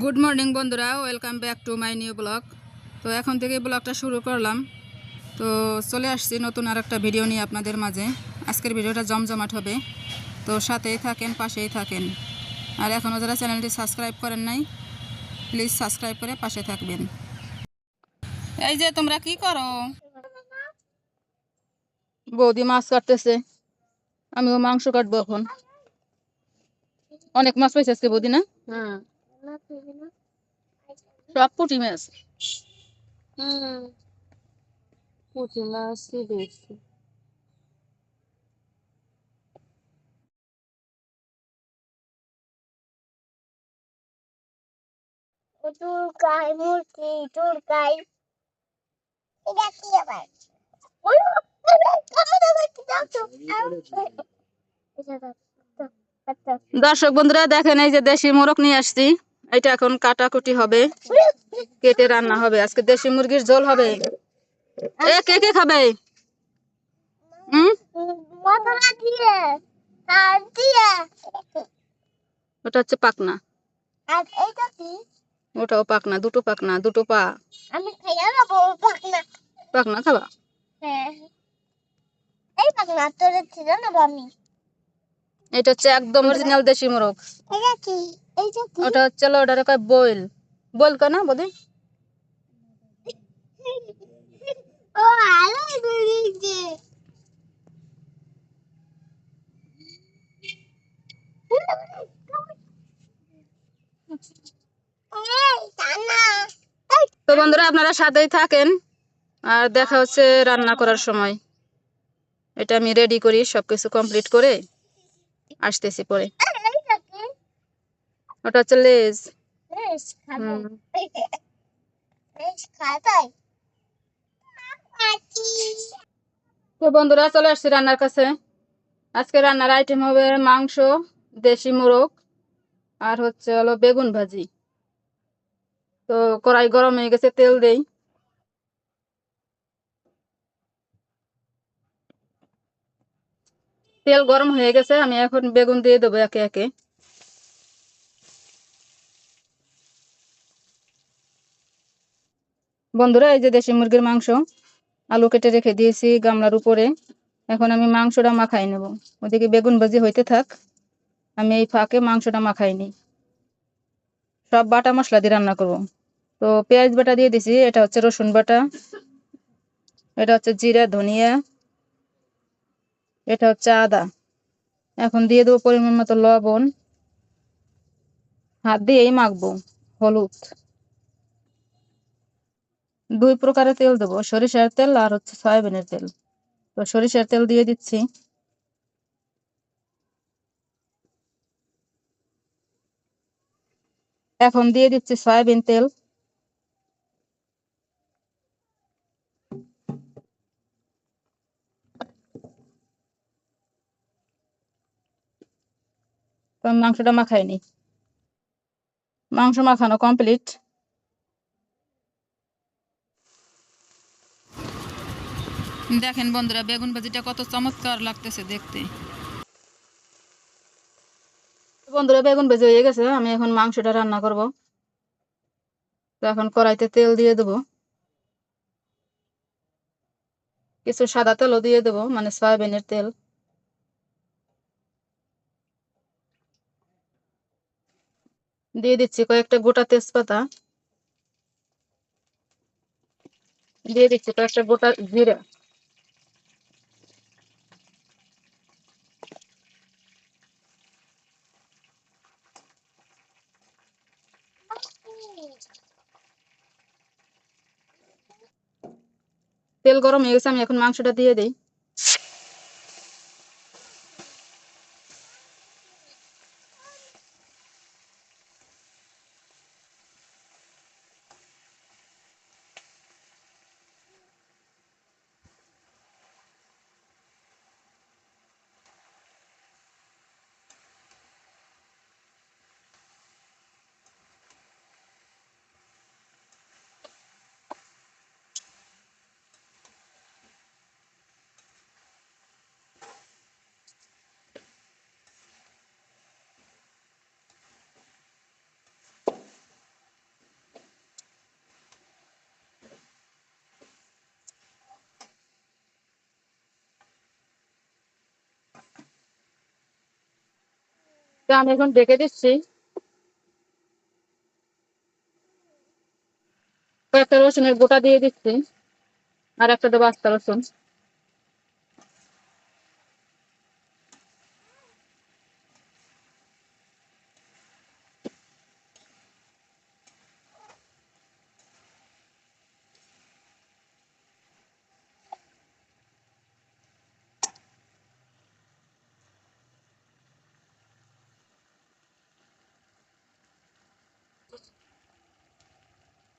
Good morning বন্ধুরা। Welcome back to my new blog তো এখন থেকে ব্লগটা শুরু করলাম। তো চলে আসছি নতুন আর একটা ভিডিও নিয়ে আপনাদের মাঝে। আজকের ভিডিওটা জমজমাট হবে। তো সাথেই থাকেন, পাশেই থাকেন। আর এখনও যারা চ্যানেলটি সাবস্ক্রাইব করেন নাই প্লিজ সাবস্ক্রাইব করে পাশে থাকবেন। এই যে, তোমরা কি করো? বৌদি মাছ কাটতেছে। আমিও মাংস কাটবো এখন। অনেক মাছ পাইছে আজকে বৌদি, না? হুম সব পুঁটি মাছ পুঁটি মাছই বেশি দর্শক বন্ধুরা দেখেন এই যে দেশি মোরগ নিয়ে আসছি এটা এখন কাটাকুটি হবে কেটে রান্না হবে। আজকে দেশি মুরগির ঝোল হবে। এ কে কে খাবে? ওটা হচ্ছে পাকনা। আর এইটা কি? ওটাও পাকনা দুটো পাকনা দুটো পা। আমি পাখনা পাকনা। খাবা? হ্যাঁ। এই তোর ছিল না এটা হচ্ছে একদম অরিজিনাল দেশি মোরগ। এটা কি? ওটা হচ্ছে ওটা কয় কেন বলি ও আলো দিদি তো বন্ধুরা আপনারা সাথেই থাকেন আর দেখা হচ্ছে রান্না করার সময়। এটা আমি রেডি করি সবকিছু কমপ্লিট করে আসতেছি পরে। ওটা হচ্ছে লেজ। তো বন্ধুরা চলে আসছি রান্নার কাছে। আজকে রান্নার আইটেম হবে মাংস দেশি মোরগ আর হচ্ছে হলো বেগুন ভাজি। তো কড়াই গরম হয়ে গেছে তেল দেই। তেল গরম হয়ে গেছে আমি এখন বেগুন দিয়ে দেবো একে একে। বন্ধুরা, এই যে দেশি মুরগির মাংস, আলু কেটে রেখে দিয়েছি গামলার উপরে। এখন আমি মাংসটা মাখাই নেব। ওদিকে বেগুন ভাজি হইতে থাক, আমি এই ফাঁকে মাংসটা মাখাই নিই। সব বাটা মশলা দিয়ে রান্না করব। তো পেঁয়াজ বাটা দিয়ে দিছি, এটা হচ্ছে রসুন বাটা, এটা হচ্ছে জিরা, ধনিয়া, এটা হচ্ছে আদা। এখন দিয়ে দেবো পরিমাণ মতো লবণ। হাত দিয়েই মাখবো, হলুদ। দুই প্রকারের তেল দেবো, সরিষার তেল আর হচ্ছে সয়াবিনের তেল। তো সরিষার তেল দিয়ে দিচ্ছি। এখন দিয়ে দিচ্ছি সয়াবিন তেল। মাংসটা মাখাইনি। মাংস মাখানো কমপ্লিট। দেখেন বন্ধুরা, বেগুন ভাজিটা কত চমৎকার লাগতেছে দেখতে। বন্ধুরা, বেগুন ভেজে হয়ে গেছে, আমি এখন মাংসটা রান্না করব। তো এখন কড়াইতে তেল দিয়ে দেব। কিছু সাদা তেলও দিয়ে দেব মানে সয়াবিনের তেল। দিয়ে দিচ্ছি কয়েকটা গোটা তেজপাতা। দিয়ে দিচ্ছি কয়েকটা গোটা জিরা। তেল গরম হয়ে গেছে আমি এখন মাংসটা দিয়ে দিই। তো আমি এখন ডেকে দিচ্ছি। কয়েকটা রসুনের গোটা দিয়ে দিচ্ছি। আর একটা দেবো আস্তা রসুন।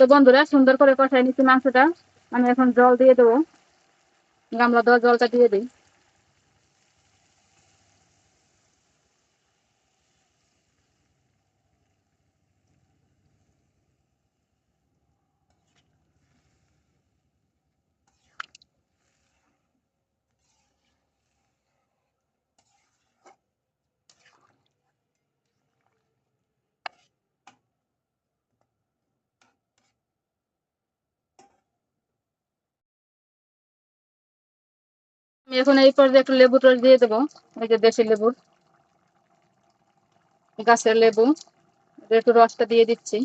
তো বন্ধুরা, সুন্দর করে কষাই নিচ্ছি মাংসটা। আমি এখন জল দিয়ে দেবো। গামলা দেওয়া জলটা দিয়ে দিই। আমি এখন এই পর্যায়ে একটু লেবু টস দিয়ে দেবো। এই যে দেশি লেবুর। গাছের লেবু। একটু রসটা দিয়ে দিচ্ছি।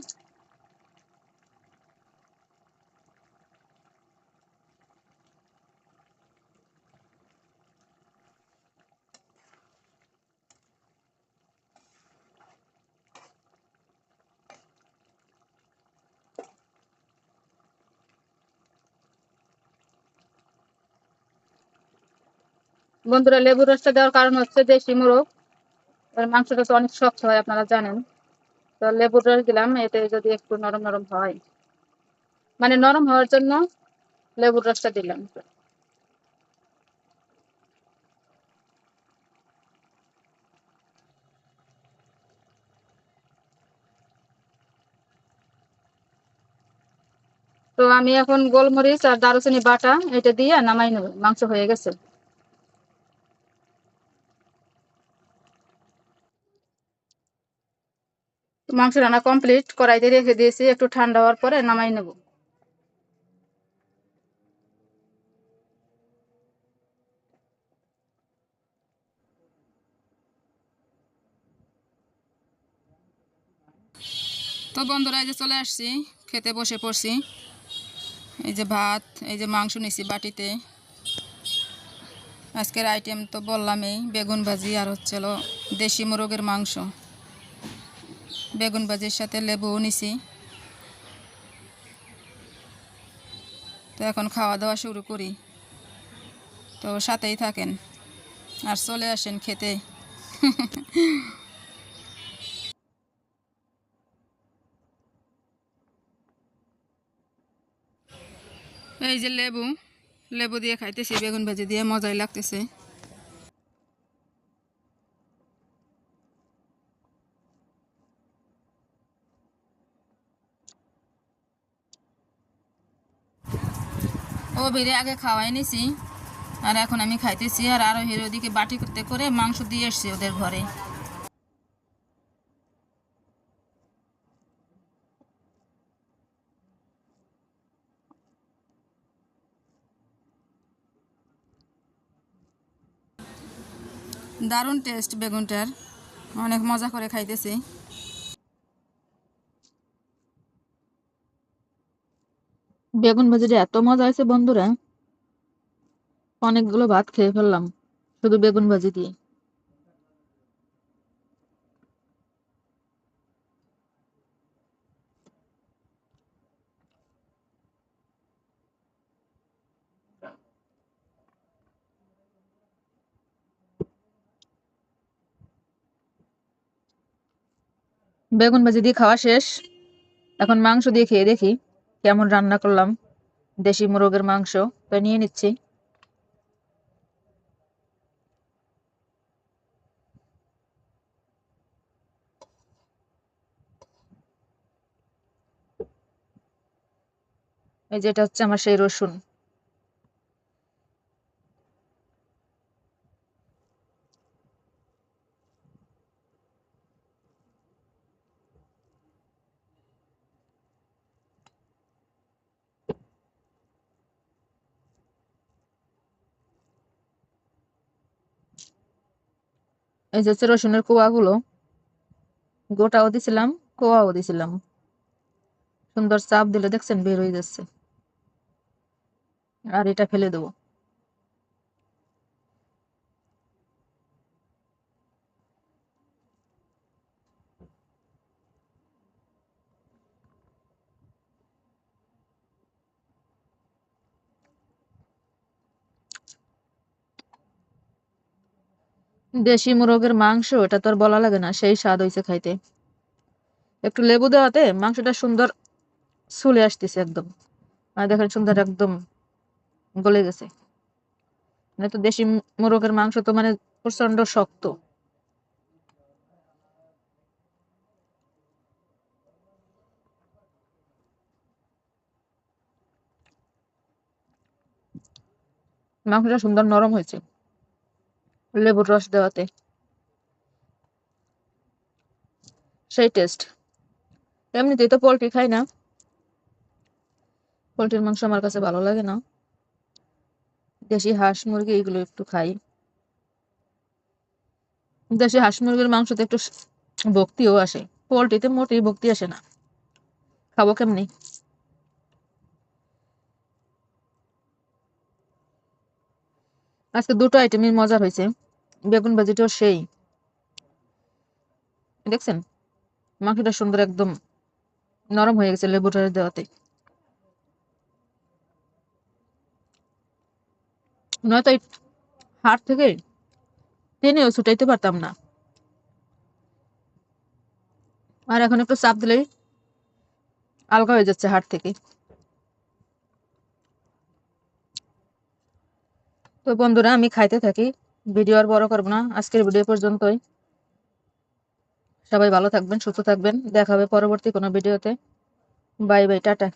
বন্ধুরা লেবুর রসটা দেওয়ার কারণ হচ্ছে দেশি মোরগ। মাংসটা তো অনেক শক্ত হয়, আপনারা জানেন। তো লেবুর রস দিলাম, এতে যদি একটু নরম নরম হয়। মানে নরম হওয়ার জন্য লেবুর রসটা দিলাম। তো আমি এখন গোলমরিচ আর দারুচিনি বাটা এটা দিয়ে নামাই নেব, মাংস হয়ে গেছে। মাংস রান্না কমপ্লিট কড়াইতে রেখে দিয়েছি, একটু ঠান্ডা হওয়ার পরে নামাই নেব। তো বন্ধুরা, এই যে চলে আসছি, খেতে বসে পড়ছি। এই যে ভাত, এই যে মাংস নিছি বাটিতে। আজকের আইটেম তো বললামই, বেগুন ভাজি আর হচ্ছে হলো দেশি মুরগের মাংস। বেগুন ভাজির সাথে লেবু নিছি। তো এখন খাওয়া দাওয়া শুরু করি। তো সাথেই থাকেন। আর চলে আসেন খেতে। এই যে লেবু লেবু দিয়ে খাইতেছি, বেগুন ভাজি দিয়ে মজাই লাগতেছে। ও বেড়ে আগে খাওয়াই নিছি। আর এখন আমি খাইতেছি আর আরও হিরো দিকে বাটি করতে করে মাংস দিয়ে এসছি ওদের ঘরে। দারুণ টেস্ট বেগুনটার। অনেক মজা করে খাইতেছি। বেগুন ভাজিটা এত মজা হয়েছে বন্ধুরা। অনেকগুলো ভাত খেয়ে ফেললাম, শুধু বেগুন ভাজি দিয়ে। বেগুন ভাজি দিয়ে খাওয়া শেষ। এখন মাংস দিয়ে খেয়ে দেখি। কেমন রান্না করলাম? দেশি মুরগের মাংস, তো নিয়ে নিচ্ছি। এই যেটা হচ্ছে আমার সেই রসুন। এই যে হচ্ছে রসুনের কোয়াগুলো, গোটাও দিছিলাম, কোয়াও দিছিলাম। সুন্দর চাপ দিলে দেখছেন বের হয়ে যাচ্ছে। আর এটা ফেলে দেবো। দেশি মোরগের মাংস, এটা তো আর বলা লাগে না, সেই স্বাদ হয়েছে খাইতে। একটু লেবু দেওয়াতে মাংসটা সুন্দর চলে আসতেছে একদম। আর দেখেন সুন্দর একদম গলে গেছে। মানে তো দেশি মোরগের মাংস তো মানে প্রচণ্ড শক্ত। মাংসটা সুন্দর নরম হয়েছে। লেবুর রস দেওয়াতে। সেই টেস্ট এমনিতেই তো পোলট্রি খাই না। পোলট্রির মাংস আমার কাছে ভালো লাগে না। দেশি হাঁস মুরগি এগুলো একটু খাই। দেশি হাঁস মুরগির মাংসতে একটু ভক্তিও আসে। পোলট্রিতে মোটেই ভক্তি আসে না। খাব কেমনি? আজকে দুটো আইটেমই মজার হয়েছে। বেগুন ভাজিটাও সেই। দেখছেন? মাংসটা সুন্দর একদম নরম হয়ে গেছে লেবুটা দেওয়াতে। নয়তো হাট থেকে টেনেও ছুটাইতে পারতাম না। আর এখন একটু চাপ দিলেই আলগা হয়ে যাচ্ছে হাট থেকে। তো বন্ধুরা, আমি খাইতে থাকি। ভিডিও আর বড় করব না। আজকের ভিডিও পর্যন্তই। সবাই ভালো থাকবেন, সুস্থ থাকবেন। দেখা হবে পরবর্তী কোনো ভিডিওতে। Bye bye, tata.